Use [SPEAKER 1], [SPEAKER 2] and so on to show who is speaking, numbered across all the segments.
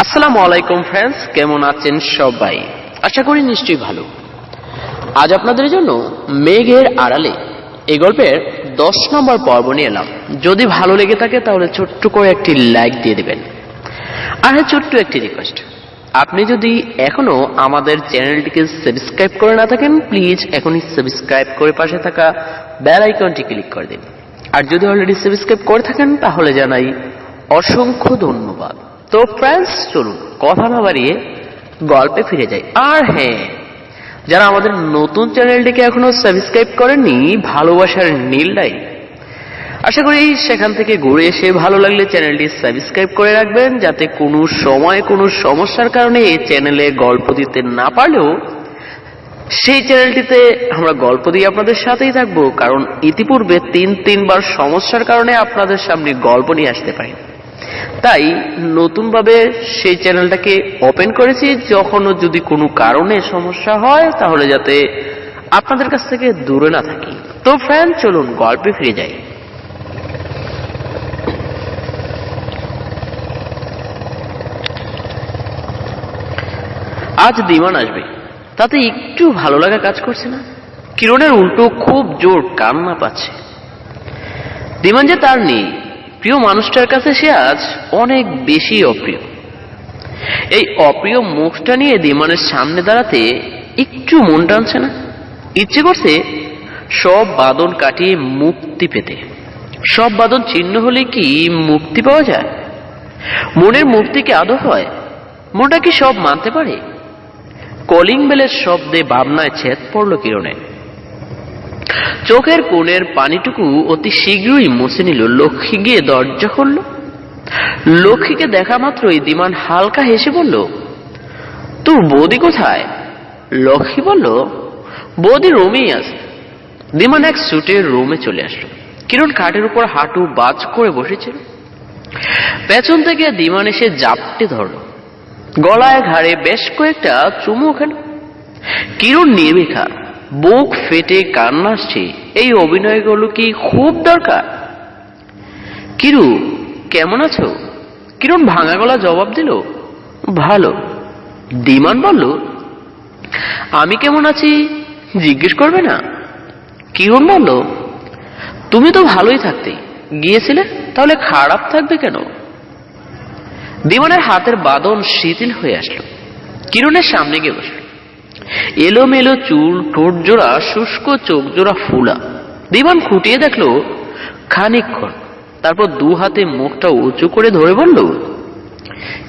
[SPEAKER 1] আসসালামু আলাইকুম ফ্রেন্ডস, কেমন আছেন সবাই? আশা করি নিশ্চয়ই ভালো। আজ আপনাদের জন্য মেঘের আড়ালে এই গল্পের দশ নম্বর পর্ব নিয়ে এলাম। যদি ভালো লেগে থাকে তাহলে ছোট্ট করে একটি লাইক দিয়ে দেবেন। আর হ্যাঁ ছোট্ট একটি রিকোয়েস্ট আপনি যদি এখনও আমাদের চ্যানেলটিকে সাবস্ক্রাইব করে না থাকেন প্লিজ এখনই সাবস্ক্রাইব করে পাশে থাকা বেল আইকনটি ক্লিক করে দিন। আর যদি অলরেডি সাবস্ক্রাইব করে থাকেন, তাহলে জানাই অসংখ্য ধন্যবাদ। তো ফ্রেন্ডস চলুন কথা না বাড়িয়ে গল্পে ফিরে যাই। আর হ্যাঁ যারা আমাদের নতুন চ্যানেলটিকে এখনও সাবস্ক্রাইব করেননি, ভালোবাসার নীল নীলটাই আশা করি সেখান থেকে ঘুরে এসে ভালো লাগলে চ্যানেলটি সাবস্ক্রাইব করে রাখবেন, যাতে কোনো সময় কোনো সমস্যার কারণে এই চ্যানেলে গল্প দিতে না পারলেও সেই চ্যানেলটিতে আমরা গল্প দিয়ে আপনাদের সাথেই থাকব, কারণ ইতিপূর্বে তিন তিনবার সমস্যার কারণে আপনাদের সামনে গল্প নিয়ে আসতে পারি তাই নতুনভাবে সেই চ্যানেলটাকে ওপেন করেছি। যখনও যদি কোনো কারণে সমস্যা হয়, তাহলে যাতে আপনাদের কাছ থেকে দূরে না থাকি। তো ফ্যান, চলুন গল্পে ফিরে যাই। আজ দিমান আসবে। তাতে একটু ভালো লাগা কাজ করছে না? কিরণের উল্টো খুব জোর কান্না পাচ্ছে। দিমান যে তার নেই প্রিয় মানুষটার কাছে সে আজ অনেক বেশি অপ্রিয়। এই অপ্রিয় মুখটা নিয়ে দিমানের সামনে দাঁড়াতে একটু মন টানছে না? ইচ্ছে করছে সব বাদন কাটিয়ে মুক্তি পেতে। সব বাদন চিহ্ন হলে কি মুক্তি পাওয়া যায়? মনের মুক্তি কি আদৌ হয়? মনটা কি সব মানতে পারে? কলিং বেলের শব্দে ভাবনায় ছেদ পড়ল কিরণে। চোখের কোণের পানিটুকু অতি শীঘ্রই মুছে নিল। লক্ষ্মী গিয়ে দরজা খুলল। লক্ষ্মীকে দেখা মাত্রই দিমান হালকা হেসে বলল, তোর বৌদি কোথায়? লক্ষ্মী বলল, বৌদি রুমেই আছে। দিমান এক সুটের রুমে চলে আসলো। কিরণ খাটের উপর হাঁটু বাজ করে বসেছিল। পেছন থেকে দিমান এসে জাপটে ধরল। গলায় ঘাড়ে বেশ কয়েকটা চুমু খেল। কিরণ নির্বিকার বুক ফেটে কান্না আসছে। এই অভিনয়গুলো কি খুব দরকার? কিরু, কেমন আছো? কিরণ ভাঙা গলা জবাব দিল, ভালো। দিমান বলল, আমি কেমন আছি? জিজ্ঞেস করবে না। কিরণ বলল, তুমি তো ভালোই থাকতে। গিয়েছিলে? তাহলে খারাপ থাকবে কেন? দিমানের হাতের বাদন শিথিল হয়ে আসলো। কিরণের সামনে গিয়ে বসল। এলোমেলো চুল, ঠোঁট জোড়া, শুষ্ক চোখ জোড়া ফুলা। দিবান খুঁটিয়ে দেখল, খানিকক্ষণ। তারপর দু হাতে মুখটা উঁচু করে ধরে বলল,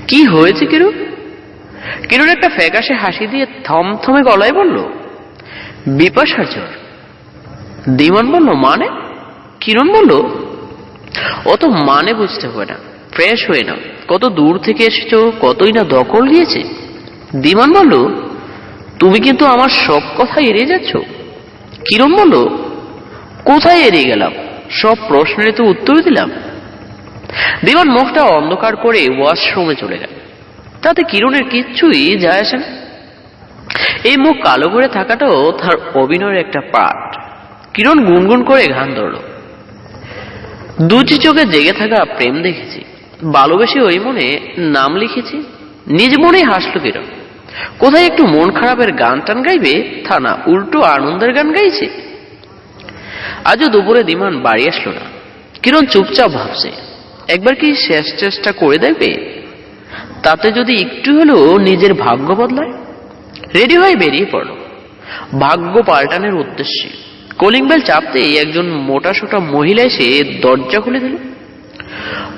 [SPEAKER 1] কি হয়েছে কিরণ কিরুর একটা ফ্যাকাশে হাসি দিয়ে থমথমে গলায় বলল, বিপাশার জ্বর। দিমান বলল মানে? কিরণ বলল, অত মানে বুঝতে হবে না, ফ্রেশ হয়ে নাও। কত দূর থেকে এসেছ, কতই না দখল গিয়েছে? দিমান বলল তুমি কিন্তু আমার সব কথা এড়িয়ে যাচ্ছ। কিরম বলল কোথায় এড়িয়ে গেলাম? সব প্রশ্নের তো উত্তর দিলাম। দিমান মুখটা অন্ধকার করে ওয়াশরুমে চলে গেল। তাতে কিরণের কিচ্ছুই যায় আসে না। এই মুখ কালো করে থাকাটাও তার অভিনয়ের একটা পার্ট। কিরণ গুনগুন করে ঘান ধরল। দুটি চোখে জেগে থাকা প্রেম দেখেছি। ভালোবেসে ওই মনে নাম লিখেছি। নিজ মনেই হাসলো কিরণ। কোথায় একটু মন খারাপের গান টান গাইবে? তা না উল্টো আনন্দের গান গাইছে। আজও দুপুরে দিমান বাড়ি আসলো না। কিরণ চুপচাপ ভাবছে, একবার কি শেষ চেষ্টা করে দেবে তাতে যদি একটু হলেও নিজের ভাগ্য বদলায়? রেডি হয়ে বেরিয়ে পড়ল। ভাগ্য পাল্টানোর উদ্দেশ্যে কলিং বেল চাপতেই একজন মোটা সোটা মহিলা এসে দরজা খুলে দিল।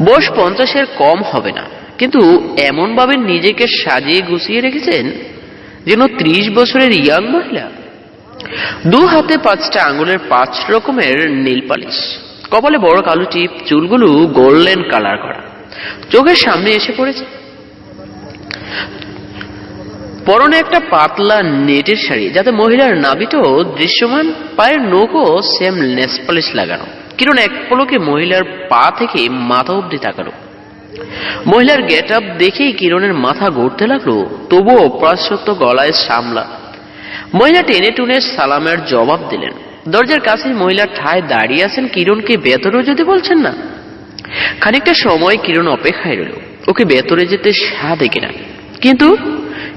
[SPEAKER 1] বয়স পঞ্চাশের কম হবে না। কিন্তু এমনভাবে নিজেকে সাজিয়ে গুছিয়ে রেখেছেন যেন ত্রিশ বছরের ইয়াং মহিলা। দু হাতে পাঁচটা আঙুলের পাঁচ রকমের নীল পালিশ, কপালে বড় কালো টিপ, চুলগুলো গোল্ডেন কালার করা। চোখের সামনে এসে পড়েছে। পরনে একটা পাতলা নেটের শাড়ি, যাতে মহিলার নাবিটাও দৃশ্যমান, পায়ের নৌকো সেম নেসপালিশ লাগানো। কিরণ এক পলকে মহিলার পা থেকে মাথা অব্দি তাকালো মহিলার গেট আপ দেখেই কিরণের মাথা ঘুরতে লাগল, তবুও অপ্রাসত্য গলায় সামলা। মহিলা টেনে টুনে সালামের জবাব দিলেন। দরজার কাছে মহিলা ঠায় দাঁড়িয়ে আছেন কিরণকে বেতনও যদি বলছেন না। খানিকটা সময় কিরণ অপেক্ষায় রইল। ওকে ভেতরে যেতে সাধে কিনা। কিন্তু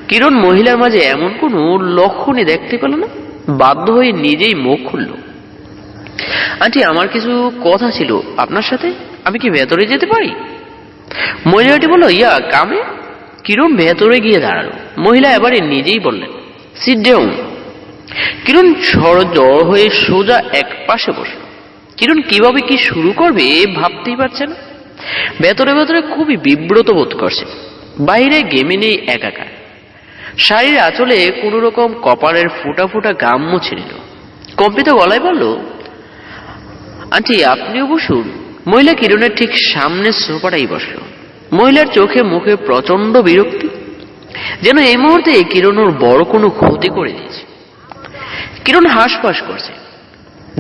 [SPEAKER 1] কিরণ মহিলার মাঝে এমন কোনো লক্ষণই দেখতে পেল না। বাধ্য হয়ে নিজেই মুখ খুলল। আন্টি, আমার কিছু কথা ছিল। আপনার সাথে? আমি কি ভেতরে যেতে পারি? মহিলাটি বলল, ইয়া কামে? কিরণ ভেতরে গিয়ে দাঁড়াল। মহিলা এবারে নিজেই বললেন ডাউন কিরণ ঝড় জ্বর হয়ে সোজা এক পাশে বসল। কিরণ কীভাবে কি শুরু করবে ভাবতেই পারছে না। ভেতরে ভেতরে খুবই বিব্রত বোধ করছে। বাইরে গেমে নেই একাকার। শাড়ির আঁচলে কোনো রকম কপালের ফোটা ফোটা গাম মুছে নিল। কম্পিত গলায় বলল, আন্টি, আপনিও বসুন। মহিলা কিরণের ঠিক সামনে সোফাটাই বসল। মহিলার চোখে মুখে প্রচণ্ড বিরক্তি, যেন এই মুহূর্তে কিরণ ওর বড় কোনো ক্ষতি করে দিয়েছে। কিরণ হাঁসফাঁস করছে।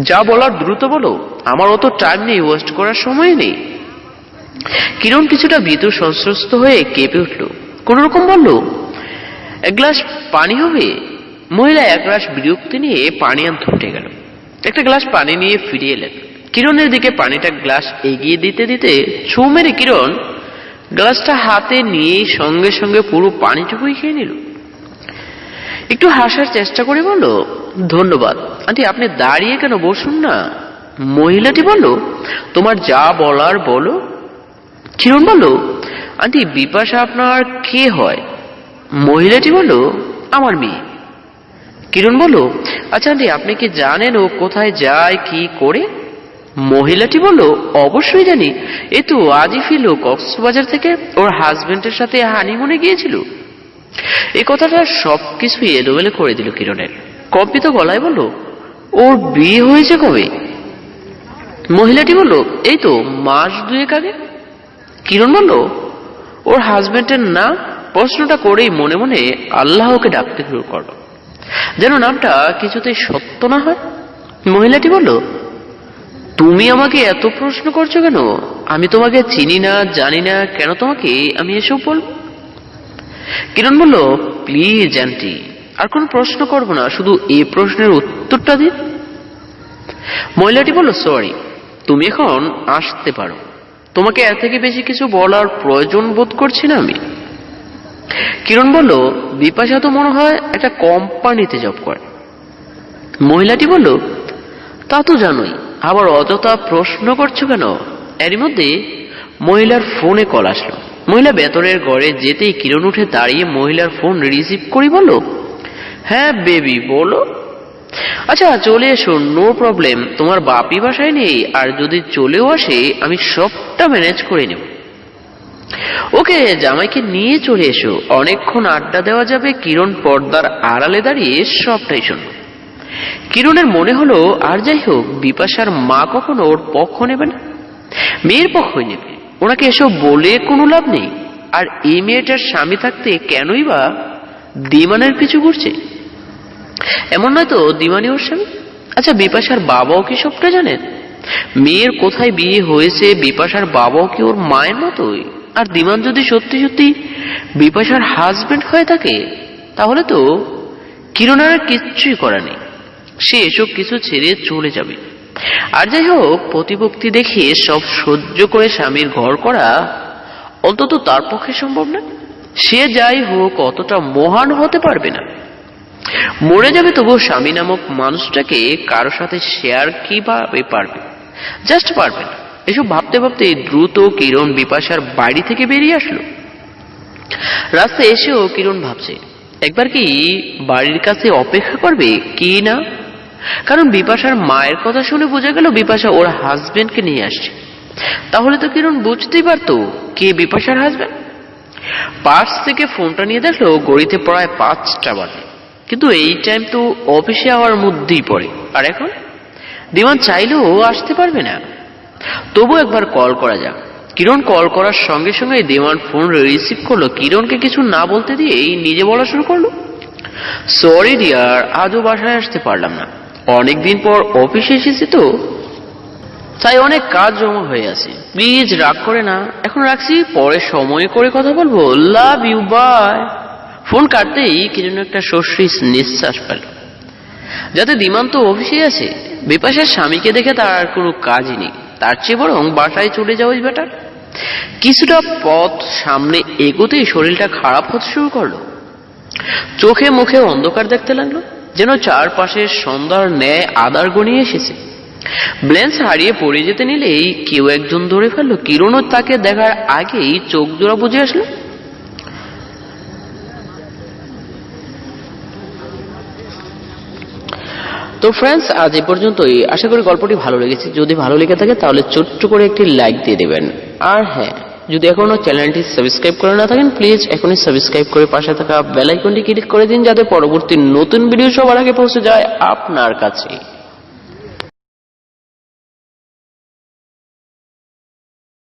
[SPEAKER 1] যা বলার দ্রুত বলো, আমার অত টাইম নেই, ওয়েস্ট করার সময় নেই। কিরণ কিছুটা ভীতু সন্ত্রস্ত হয়ে কেঁপে উঠল। কোন রকম বলল, এক গ্লাস পানি হবে? মহিলা এক গ্লাস বিরক্তি নিয়ে পানি আনতে উঠে গেল। একটা গ্লাস পানি নিয়ে ফিরিয়ে এলেন। কিরণের দিকে পানিটা গ্লাস এগিয়ে দিতে দিতে ছু মেরে কিরণ গ্লাসটা হাতে নিয়ে সঙ্গে সঙ্গে পুরো পানিটুকুই খেয়ে নিল। একটু হাসার চেষ্টা করে বলল, ধন্যবাদ। আন্টি, আপনি দাঁড়িয়ে কেন বসুন না? মহিলাটি বলল, তোমার যা বলার বলো। কিরণ বলল, আন্টি, বিপাশা আপনার কে হয়? মহিলাটি বলল, আমার মেয়ে। কিরণ বলল আচ্ছা আন্টি, আপনি কি জানেন ও কোথায় যায়, কি করে? মহিলাটি বলল, অবশ্যই জানি। এ তো আজই ফিরল কক্সবাজার থেকে। ওর হাজবেন্ডের সাথে হানিমুনে গিয়েছিল। এ কথাটা সব সবকিছু এলোমেলো করে দিল কিরণের। কম্পিত গলায় বলল, ওর বিয়ে হয়েছে কবে? মহিলাটি বলল, এই তো মাস দুয়েক আগে। কিরণ বলল, ওর হাজবেন্ডের না প্রশ্নটা করেই মনে মনে আল্লাহকে ডাকতে শুরু করল। যেন নামটা কিছুতেই সত্য না হয়। মহিলাটি বলল তুমি আমাকে এত প্রশ্ন করছ কেন? আমি তোমাকে চিনি না, জানি না, কেন তোমাকে আমি এসব বলব? কিরণ বলল, প্লিজ, আন্টি, আর কোনো প্রশ্ন করব না, শুধু এই প্রশ্নের উত্তরটা দিন। মহিলাটি বলল, সরি, তুমি এখন আসতে পারো। তোমাকে এর থেকে বেশি কিছু বলার প্রয়োজন বোধ করছি না আমি। কিরণ বলল, বিপাশা তো মনে হয় একটা কোম্পানিতে জব করে। মহিলাটি বলল, তা তো জানোই আবার অযথা প্রশ্ন করছ কেন? এরই মধ্যে মহিলার ফোনে কল আসলো। মহিলা বেতনের ঘরে যেতেই কিরণ উঠে দাঁড়িয়ে মহিলার ফোন রিসিভ করি বলল হ্যাঁ বেবি, বলো। আচ্ছা চলে এসো, নো প্রবলেম, তোমার বাপি বাসায় নেই, আর যদি চলেও আসে, আমি সবটা ম্যানেজ করে নেব। ওকে, জামাইকে নিয়ে চলে এসো, অনেকক্ষণ আড্ডা দেওয়া যাবে, কিরণ পর্দার আড়ালে দাঁড়িয়ে সবটাই শুনল কিরণের মনে হলো, আর যাই হোক বিপাশার মা কখনো ওর পক্ষ নেবে না? মেয়ের পক্ষই নেবে। ওনাকে এসব বলে কোনো লাভ নেই। আর এই মেয়েটার স্বামী থাকতে কেনই বা দিমানের পিছু ঘুরছে? এমন নয় তো, দিমানি ওর স্বামী? আচ্ছা বিপাশার বাবাও কি সবটা জানেন মেয়ের কোথায় বিয়ে হয়েছে, বিপাশার বাবাও কি ওর মায়ের মতোই? আর দিমান যদি সত্যি সত্যি বিপাশার হাজবেন্ড হয়ে থাকে, তাহলে তো কিরণার কিচ্ছুই করা নেই। সে এসব কিছু ছেড়ে চলে যাবে। আর যাই হোক প্রতিপত্তি দেখে সব সহ্য করে স্বামীর ঘর করা অন্তত তার পক্ষে সম্ভব না। সে যাই হোক, অতটা মহান হতে পারবে না। মরে যাবে তবুও স্বামী নামক মানুষটাকে কারও সাথে শেয়ার কীভাবে পারবে? জাস্ট পারবে না। এসব ভাবতে ভাবতে দ্রুত কিরণ বিপাশার বাড়ি থেকে বেরিয়ে আসলো। রাস্তায় এসেও কিরণ ভাবছে, একবার কি বাড়ির কাছে অপেক্ষা করবে? কি না? কারণ বিপাশার মায়ের কথা শুনে বোঝা গেল বিপাশা ওর হাজবেন্ডকে নিয়ে আসছে। তাহলে তো কিরণ বুঝতেই পারতো কে বিপাশার হাজবেন্ড পার্স থেকে ফোনটা নিয়ে দেখল গড়িতে প্রায় পাঁচটা বাজে। কিন্তু এই টাইম তো অফিসে আওয়ার মধ্যেই পড়ে। আর এখন? দিমান চাইলেও আসতে পারবে না। তবু একবার কল করা যাক। কিরণ কল করার সঙ্গে সঙ্গে দেওয়ান ফোন রিসিভ করল। কিরণকে কিছু না বলতে দিয়ে এই নিজে বলা শুরু করল। সরি ডিয়ার আজও বাসায় আসতে পারলাম না। অনেকদিন পর অফিসে এসেছি তো। তাই অনেক কাজ জমা হয়ে আছে। প্লিজ রাগ করে না। এখন রাখছি, পরে সময় করে কথা বলব। লাভ ইউ বাই ফোন কাটতেই কিরণ একটা শস্যি নিঃশ্বাস পেল যাতে দিমান তো অফিসে আছে। বিপাশের স্বামীকে দেখে তার আর কোনো কাজই নেই। তার চেয়ে বরং বাসায় চলে যাওয়াই বেটার কিছুটা পথ সামনে এগোতেই শরীরটা খারাপ হতে শুরু করল। চোখে মুখে অন্ধকার দেখতে লাগল। যেন চারপাশে সন্ধ্যার ন্যায় আদার গনিয়ে এসেছে। ব্লেন্স হারিয়ে পড়ে যেতে নিলেই কেউ একজন ধরে ফেলল কিরণও তাকে দেখার আগেই চোখ জোড়া বুঝে আসলো। তো ফ্রেন্ডস আজ এ পর্যন্তই। আশা করি গল্পটি ভালো লেগেছে। যদি ভালো লেগে থাকে তাহলে ছোট্ট করে একটি লাইক দিয়ে দেবেন। আর হ্যাঁ যদি এখনও চ্যানেলটি সাবস্ক্রাইব করে না থাকেন প্লিজ এখনই সাবস্ক্রাইব করে পাশে থাকা বেল আইকনটি ক্লিক করে দিন, যাতে পরবর্তী নতুন ভিডিও সবার আগে পৌঁছে যায় আপনার কাছে।